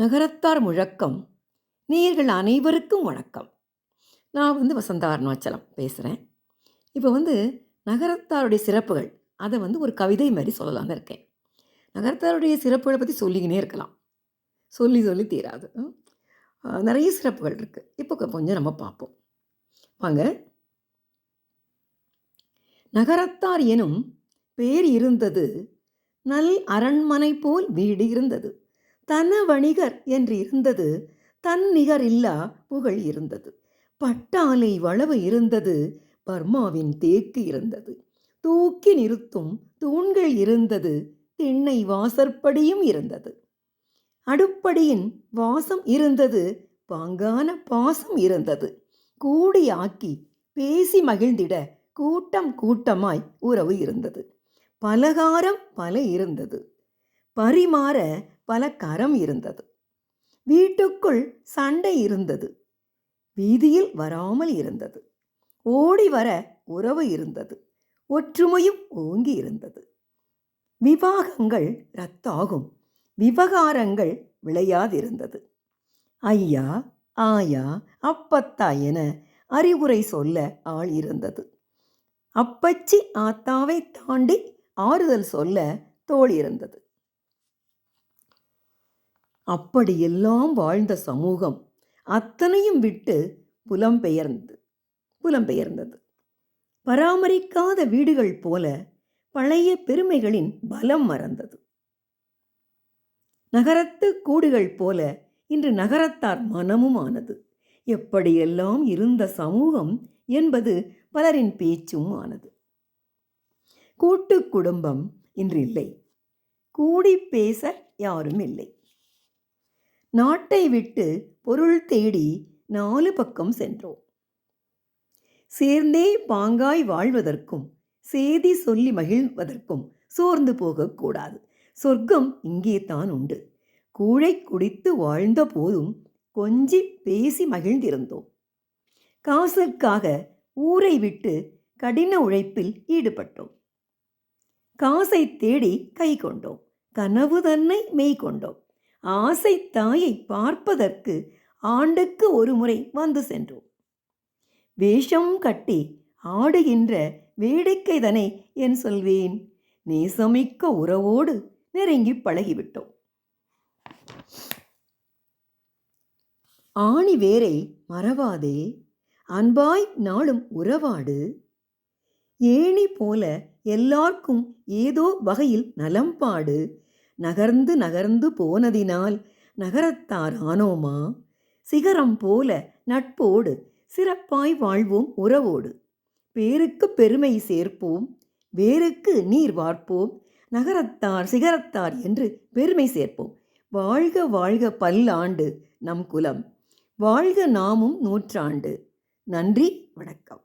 நகரத்தார் முழக்கம். நேயர்கள் அனைவருக்கும் வணக்கம். நான் வந்து வசந்தா அருணாச்சலம் பேசுகிறேன் இப்போ வந்து நகரத்தாருடைய சிறப்புகள் அதை வந்து ஒரு கவிதை மாதிரி சொல்லலாம்னு இருக்கேன். நகரத்தாருடைய சிறப்புகளை பற்றி சொல்லிக்கினே இருக்கலாம். சொல்லி சொல்லி தீராது. நிறைய சிறப்புகள் இருக்குது இப்போ கொஞ்சம் நம்ம பார்ப்போம். வாங்க. நகரத்தார் எனும் பேர் இருந்தது நல் அரண்மனை போல் வீடு இருந்தது. தன வணிகர் என்று இருந்தது தன் நிகர் இல்லா புகழ் இருந்தது. பட்டாலை வளவு இருந்தது பர்மாவின் தேக்கு இருந்தது. தூக்கி நிறுத்தும் தூண்கள் இருந்தது திண்ணை வாசற்படியும் இருந்தது. அடுப்படியின் வாசம் இருந்தது பாங்கான பாசம் இருந்தது. கூடி ஆக்கி பேசி மகிழ்ந்திட கூட்டம் கூட்டமாய் உறவு இருந்தது. பலகாரம் பல இருந்தது. பரிமாற பல கரம் இருந்தது. வீட்டுக்குள் சண்டை இருந்தது. வீதியில் வராமல் இருந்தது. ஓடி வர உறவு இருந்தது. ஒற்றுமையும் ஓங்கி இருந்தது. விவாகங்கள் ரத்தாகும். விவகாரங்கள் விளையாதிருந்தது. ஐயா ஆயா அப்பத்தா என அறிவுரை சொல்ல ஆள் இருந்தது. அப்பச்சி ஆத்தாவை தாண்டி ஆறுதல் சொல்ல தோள் இருந்தது. அப்படியெல்லாம் வாழ்ந்த சமூகம் அத்தனையும் விட்டு புலம்பெயர்ந்து புலம்பெயர்ந்தது. பராமரிக்காத வீடுகள் போல பழைய பெருமைகளின் பலம் மறந்தது. நகரத்து கூடுகள் போல இன்று நகரத்தார் மனமும் ஆனது எப்படியெல்லாம் இருந்த சமூகம் என்பது பலரின் பேச்சும் ஆனது. கூட்டு குடும்பம் இன்று இல்லை கூடி பேச யாரும் இல்லை நாட்டை விட்டு பொருள் தேடி நாலு பக்கம் சென்றோம். சேர்ந்தே பாங்காய் வாழ்வதற்கும் சேதி சொல்லி மகிழ்வதற்கும் சோர்ந்து போகக்கூடாது சொர்க்கம் இங்கே தான் உண்டு. கூழை குடித்து வாழ்ந்த போதும் கொஞ்சி பேசி மகிழ்ந்திருந்தோம். காசுக்காக ஊரை விட்டு கடின உழைப்பில் ஈடுபட்டோம். காசை தேடி கை கொண்டோம். கனவு தன்னை மெய் கொண்டோம். ஆசை தாயை பார்ப்பதற்கு ஆண்டுக்கு ஒரு முறை வந்து சென்றோம். வேஷம் கட்டி ஆடுகின்ற வேடிக்கைதனை என் சொல்வேன். நேசமிக்க உறவோடு நெருங்கி பழகிவிட்டோம். ஆணி வேரை மறவாதே. அன்பாய் நாளும் உறவாடு. ஏணி போல எல்லார்க்கும் ஏதோ வகையில் நலம்பாடு நகர்ந்து நகர்ந்து போனதினால் நகரத்தார் ஆனோமா சிகரம் போல நட்போடு சிறப்பாய் வாழ்வோம் உறவோடு. பேருக்கு பெருமை சேர்ப்போம் வேருக்கு நீர் வார்ப்போம் நகரத்தார் சிகரத்தார் என்று பெருமை சேர்ப்போம். வாழ்க வாழ்க பல்லாண்டு நம் குலம் வாழ்க நாமும் நூற்றாண்டு. நன்றி வணக்கம்.